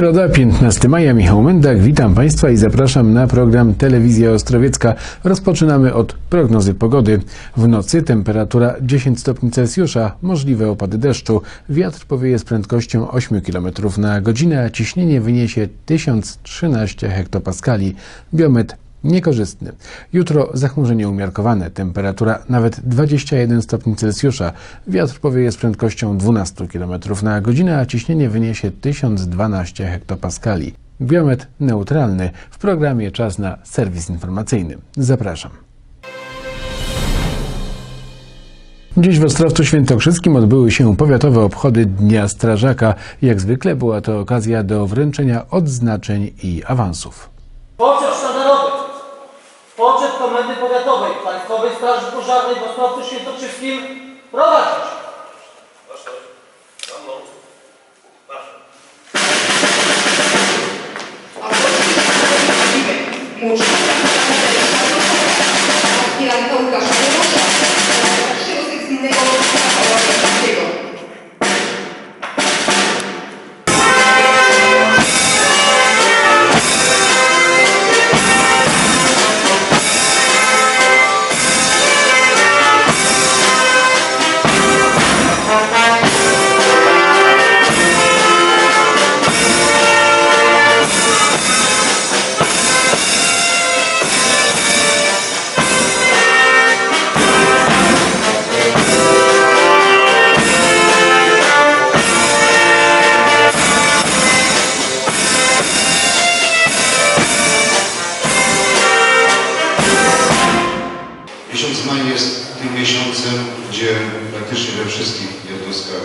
Środa, 15 maja, Michał Mendak, witam Państwa i zapraszam na program Telewizja Ostrowiecka. Rozpoczynamy od prognozy pogody. W nocy temperatura 10 stopni Celsjusza, możliwe opady deszczu. Wiatr powieje z prędkością 8 km na godzinę, a ciśnienie wyniesie 1013 hektopaskali. Biometr niekorzystny. Jutro zachmurzenie umiarkowane, temperatura nawet 21 stopni Celsjusza. Wiatr powieje z prędkością 12 km na godzinę, a ciśnienie wyniesie 1012 hektopaskali. Biometr neutralny. W programie czas na serwis informacyjny. Zapraszam. Dziś w Ostrowcu Świętokrzyskim odbyły się powiatowe obchody Dnia Strażaka. Jak zwykle była to okazja do wręczenia odznaczeń i awansów. Powiatowej Państwowej Straży Pożarnej w Ostrowcu Świętokrzyskim prowadzić. maj jest tym miesiącem, gdzie praktycznie we wszystkich jednostkach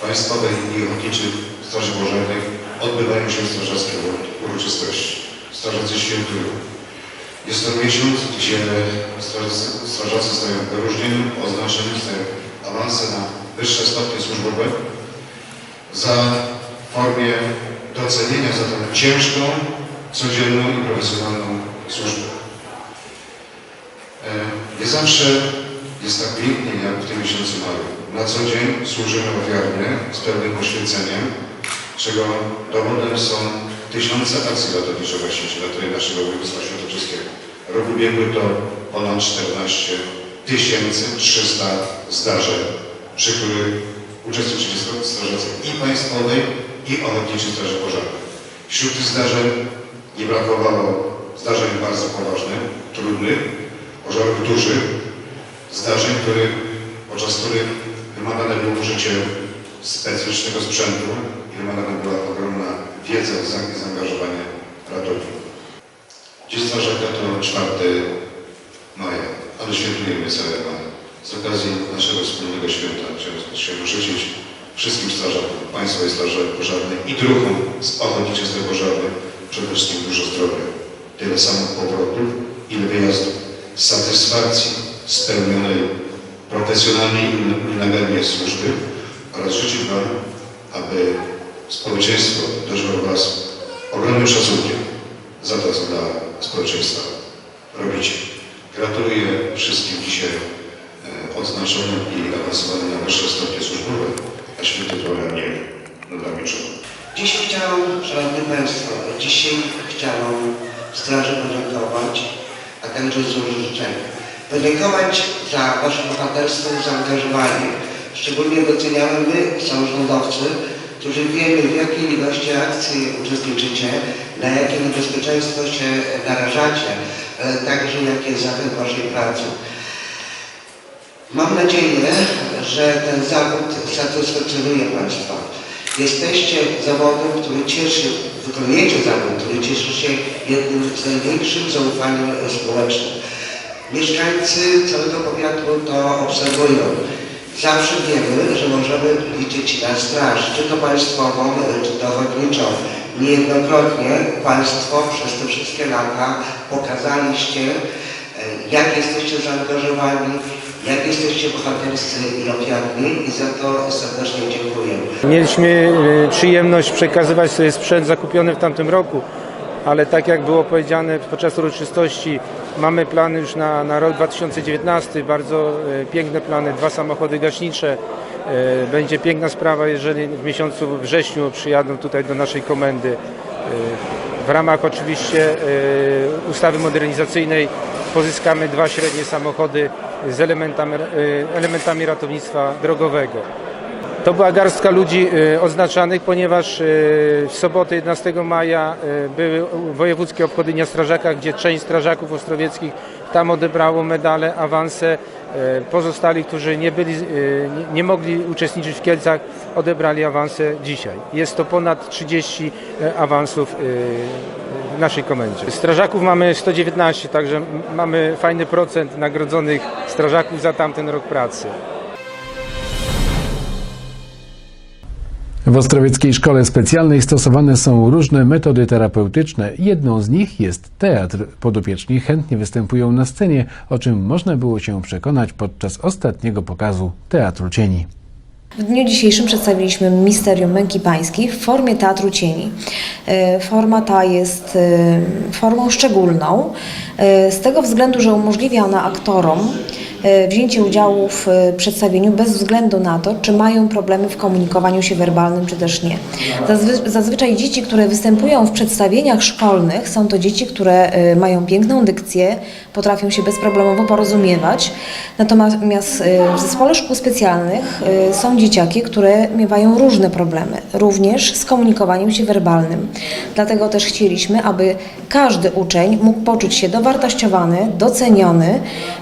państwowych i ochotniczych Straży Pożarnej odbywają się strażackie uroczystości. Strażacy świętują. Jest to miesiąc, gdzie strażacy, strażacy stają wyróżnieniem, oznaczeniem, stają awanse na wyższe stopnie służbowe za formie docenienia za tę ciężką, codzienną i profesjonalną służbę. E, nie zawsze jest tak pięknie jak w tym miesiącu maju. Na co dzień służymy ofiarnie, z pełnym poświęceniem, czego dowodem są tysiące akcji ratowniczo-gaśniczych na terenie naszego województwa świętokrzyskiego. Rok ubiegły to ponad 14 300 zdarzeń, przy których uczestniczyli strażacy i państwowej, i ochotniczej straży pożarnej. Wśród tych zdarzeń nie brakowało zdarzeń bardzo poważnych, trudnych, pożarów dużych, zdarzeń, których, podczas których wymagane było użycie specyficznego sprzętu i wymagana była ogromna wiedza i za- i zaangażowanie ratowników. Dziś strażaka to 4 maja, ale świętujemy całe maja. Z okazji naszego wspólnego święta chciałbym życzyć wszystkim strażakom, Państwowej Straży Pożarnej i druhom z ochotniczych pożarnych przede wszystkim dużo zdrowia, tyle samo powrotów, ile wyjazdów, spełnionej profesjonalnej i nagannej służby oraz życzyć Wam, aby społeczeństwo dożyło Was ogromnym szacunkiem za to, co dla społeczeństwa robicie. Gratuluję wszystkim dzisiaj e, odznaczonym i awansowanym na wyższe stopnie służbowe, a święty program nie nadamiczą. Dziś chciałam, Szanowni Państwo, dzisiaj chciałam Straży podziękować, a także złożyć życzenia. Podziękować za Wasze bohaterstwo i zaangażowanie. Szczególnie doceniamy my, samorządowcy, którzy wiemy w jakiej ilości akcji uczestniczycie, na jakie niebezpieczeństwo się narażacie, ale także jaki jest zakres Waszej pracy. Mam nadzieję, że ten zawód satysfakcjonuje Państwa. Jesteście zawodem, który cieszy, wykonujecie zawód, który cieszy się jednym z największych zaufaniem społecznym. Mieszkańcy całego powiatu to obserwują. Zawsze wiemy, że możemy liczyć na straż, czy to państwową, czy to ochotniczą. Niejednokrotnie Państwo przez te wszystkie lata pokazaliście, e, jak jesteście zaangażowani, jak jesteście bohaterscy i ofiarni i za to serdecznie dziękuję. Mieliśmy e, przyjemność przekazywać sobie sprzęt zakupiony w tamtym roku, ale tak jak było powiedziane podczas uroczystości, mamy plany już na, na rok 2019, bardzo e, piękne plany, dwa samochody gaśnicze, E, Będzie piękna sprawa, jeżeli w miesiącu wrześniu przyjadą tutaj do naszej komendy. E, W ramach oczywiście ustawy modernizacyjnej pozyskamy dwa średnie samochody z elementami, elementami ratownictwa drogowego. To była garstka ludzi e, odznaczanych, ponieważ e, w sobotę 11 maja e, były wojewódzkie obchody Dnia Strażaka, gdzie część strażaków ostrowieckich tam odebrało medale, awanse. Pozostali, którzy nie, byli, nie- mogli uczestniczyć w Kielcach, odebrali awanse dzisiaj. Jest to ponad 30 e, awansów w naszej komendzie. Strażaków mamy 119, także mamy fajny procent nagrodzonych strażaków za tamten rok pracy. W Ostrowieckiej Szkole Specjalnej stosowane są różne metody terapeutyczne. Jedną z nich jest teatr. Podopieczni chętnie występują na scenie, o czym można było się przekonać podczas ostatniego pokazu Teatru Cieni. W dniu dzisiejszym przedstawiliśmy Misterium Męki Pańskiej w formie Teatru Cieni. E, Forma ta jest e, formą szczególną, e, z tego względu, że umożliwia ona aktorom wzięcie udziału w przedstawieniu bez względu na to, czy mają problemy w komunikowaniu się werbalnym, czy też nie. Zazwy- Zazwyczaj dzieci, które występują w przedstawieniach szkolnych, są to dzieci, które mają piękną dykcję, potrafią się bezproblemowo porozumiewać. Natomiast w zespole szkół specjalnych są dzieciaki, które miewają różne problemy, również z komunikowaniem się werbalnym. Dlatego też chcieliśmy, aby każdy uczeń mógł poczuć się dowartościowany, doceniony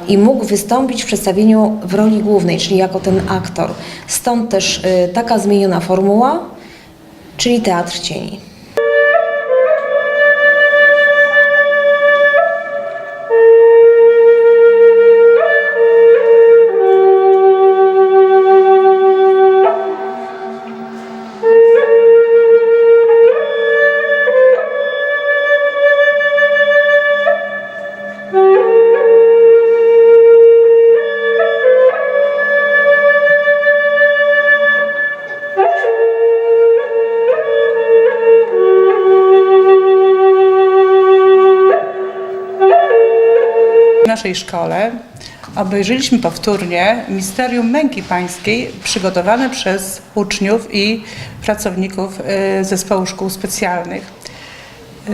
i mógł wystąpić w przedstawieniu w roli głównej, czyli jako ten aktor. Stąd też e, taka zmieniona formuła, czyli Teatr Cieni. Naszej szkole obejrzeliśmy powtórnie Misterium Męki Pańskiej przygotowane przez uczniów i pracowników y, Zespołu Szkół Specjalnych. Y,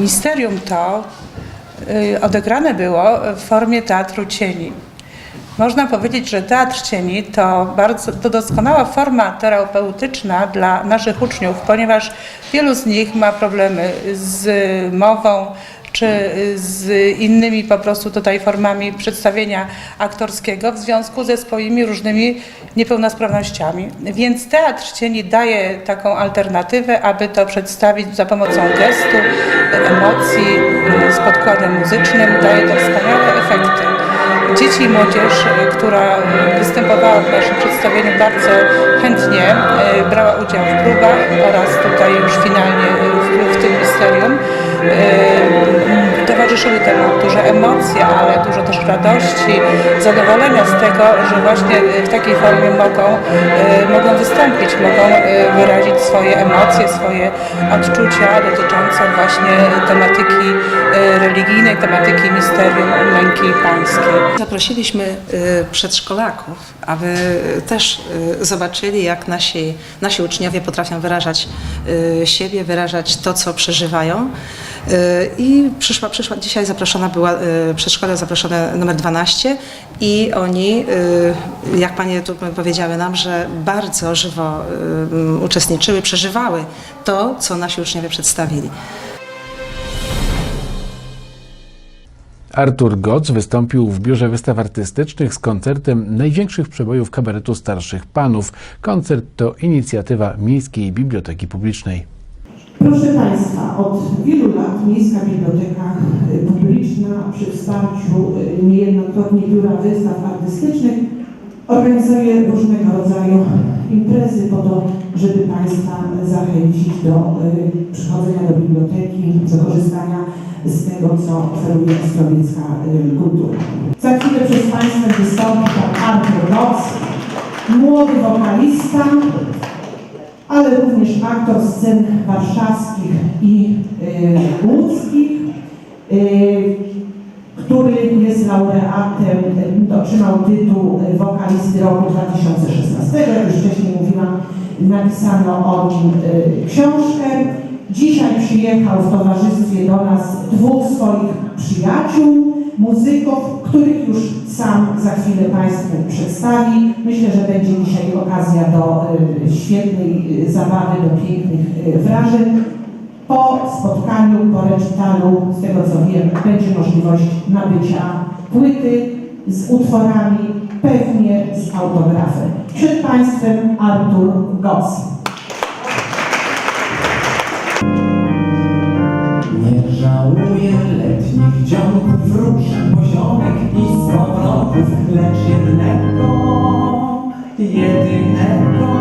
Misterium to y, odegrane było w formie teatru cieni. Można powiedzieć, że teatr cieni to bardzo to doskonała forma terapeutyczna dla naszych uczniów, ponieważ wielu z nich ma problemy z mową czy z innymi po prostu tutaj formami przedstawienia aktorskiego w związku ze swoimi różnymi niepełnosprawnościami. Więc teatr cieni daje taką alternatywę, aby to przedstawić za pomocą gestu, emocji, z podkładem muzycznym. Daje to wspaniałe efekty dzieci i młodzież, y, która y, występowała w naszym przedstawieniu bardzo chętnie, y, brała udział w próbach oraz tutaj już finalnie y, w, w tym misterium. Towarzyszyły temu duże emocje, ale dużo też radości, zadowolenia z tego, że właśnie y, w takiej formie mogą, y, mogą wystąpić, mogą y, wyrazić swoje emocje, swoje odczucia dotyczące właśnie tematyki religijnej, tematyki misterium męki pańskiej. Zaprosiliśmy przedszkolaków, aby też zobaczyli, jak nasi, nasi uczniowie potrafią wyrażać siebie, wyrażać to, co przeżywają. Y, I przyszła, przyszła, dzisiaj zaproszona była y, przedszkole zaproszone numer 12 i oni, y, jak panie tu powiedziały nam, że bardzo żywo uczestniczyły, przeżywały to, co nasi uczniowie przedstawili. Artur Goc wystąpił w Biurze Wystaw Artystycznych z koncertem największych przebojów kabaretu starszych panów. Koncert to inicjatywa Miejskiej Biblioteki Publicznej. Proszę Państwa, od wielu lat Miejska Biblioteka y, Publiczna przy wsparciu y, niejednokrotnie Biura Wystaw Artystycznych organizuje różnego rodzaju imprezy po to, żeby Państwa zachęcić do y, przychodzenia do biblioteki, do korzystania z tego, co oferuje Ostrowiecka Kultura. Za chwilę przez Państwa wystąpi pan Artur Noc, młody wokalista, ale również aktor scen warszawskich i y, łódzkich, y, który jest laureatem, e, otrzymał tytuł e, wokalisty roku 2016. Jak już wcześniej mówiłam, napisano o nim e, książkę. Dzisiaj przyjechał w towarzystwie do nas dwóch swoich przyjaciół, muzyków, których już sam za chwilę Państwu przedstawi. Myślę, że będzie dzisiaj okazja do e, świetnej e, zabawy, do pięknych e, wrażeń. Po spotkaniu, po recitalu, z tego co wiem, będzie możliwość nabycia płyty z utworami, pewnie z autografem. Przed Państwem Artur Goss. Dzionków, róż, poziomek i skowronków, lecz jednego, jedynego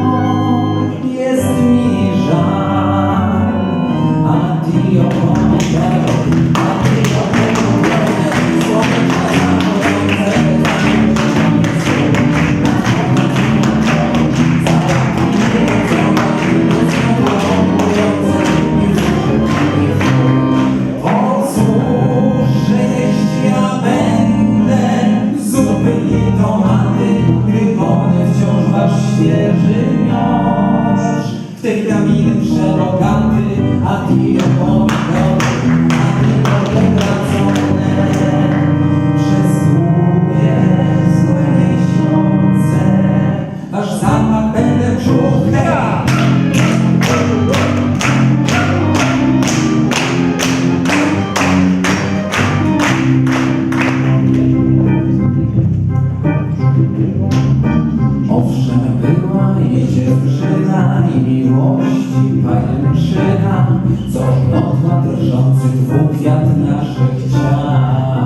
drżący dwukwiat naszych ciał.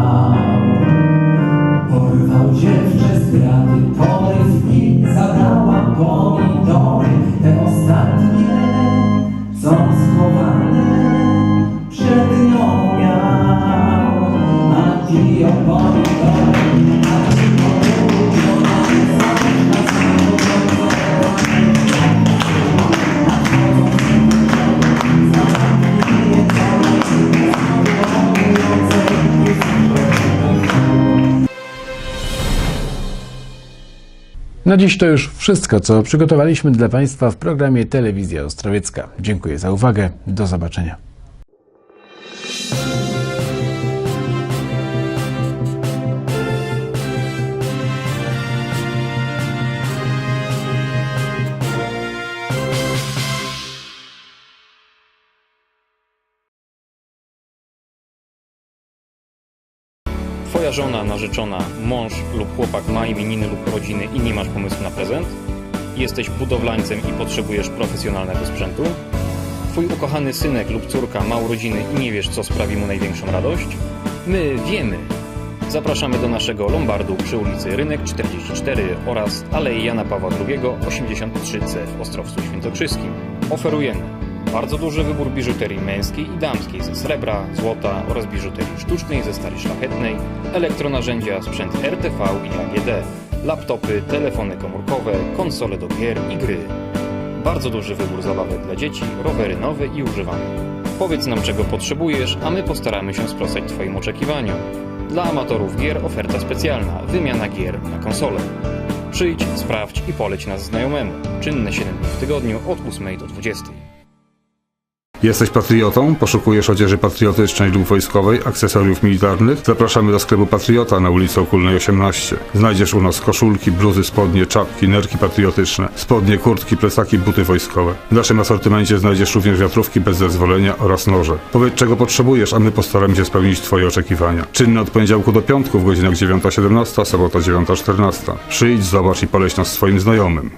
Na dziś to już wszystko, co przygotowaliśmy dla Państwa w programie Telewizja Ostrowiecka. Dziękuję za uwagę. Do zobaczenia. Twoja żona, narzeczona, mąż lub chłopak ma imieniny lub urodziny i nie masz pomysłu na prezent? Jesteś budowlańcem i potrzebujesz profesjonalnego sprzętu? Twój ukochany synek lub córka ma urodziny i nie wiesz, co sprawi mu największą radość? My wiemy! Zapraszamy do naszego Lombardu przy ulicy Rynek 44 oraz Alei Jana Pawła II 83C w Ostrowcu Świętokrzyskim. Oferujemy bardzo duży wybór biżuterii męskiej i damskiej ze srebra, złota oraz biżuterii sztucznej ze stali szlachetnej, elektronarzędzia, sprzęt RTV i AGD, laptopy, telefony komórkowe, konsole do gier i gry. Bardzo duży wybór zabawek dla dzieci, rowery nowe i używane. Powiedz nam czego potrzebujesz, a my postaramy się sprostać Twoim oczekiwaniom. Dla amatorów gier oferta specjalna, wymiana gier na konsolę. Przyjdź, sprawdź i poleć nas znajomemu. Czynne 7 dni w tygodniu od 8 do 20. Jesteś patriotą? Poszukujesz odzieży patriotycznej lub wojskowej, akcesoriów militarnych? Zapraszamy do sklepu Patriota na ulicy Okulnej 18. Znajdziesz u nas koszulki, bluzy, spodnie, czapki, nerki patriotyczne, spodnie, kurtki, plecaki, buty wojskowe. W naszym asortymencie znajdziesz również wiatrówki bez zezwolenia oraz noże. Powiedz czego potrzebujesz, a my postaramy się spełnić Twoje oczekiwania. Czynne od poniedziałku do piątku w godzinach 9.17, sobota 9.14. Przyjdź, zobacz i poleć nas swoim znajomym.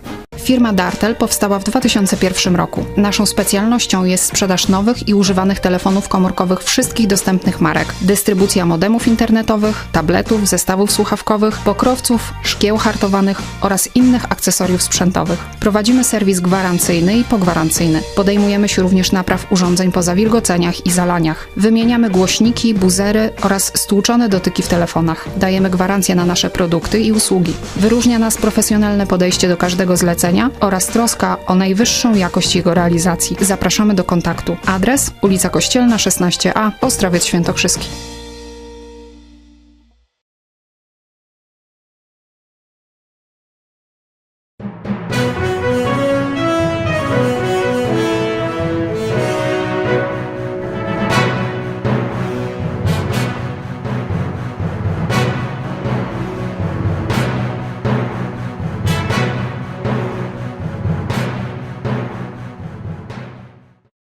Firma Dartel powstała w 2001 roku. Naszą specjalnością jest sprzedaż nowych i używanych telefonów komórkowych wszystkich dostępnych marek, dystrybucja modemów internetowych, tabletów, zestawów słuchawkowych, pokrowców, szkieł hartowanych oraz innych akcesoriów sprzętowych. Prowadzimy serwis gwarancyjny i pogwarancyjny. Podejmujemy się również napraw urządzeń po zawilgoceniach i zalaniach. Wymieniamy głośniki, buzery oraz stłuczone dotyki w telefonach. Dajemy gwarancję na nasze produkty i usługi. Wyróżnia nas profesjonalne podejście do każdego zlecenia oraz troska o najwyższą jakość jego realizacji. Zapraszamy do kontaktu. Adres: ulica Kościelna 16a, Ostrowiec Świętokrzyski.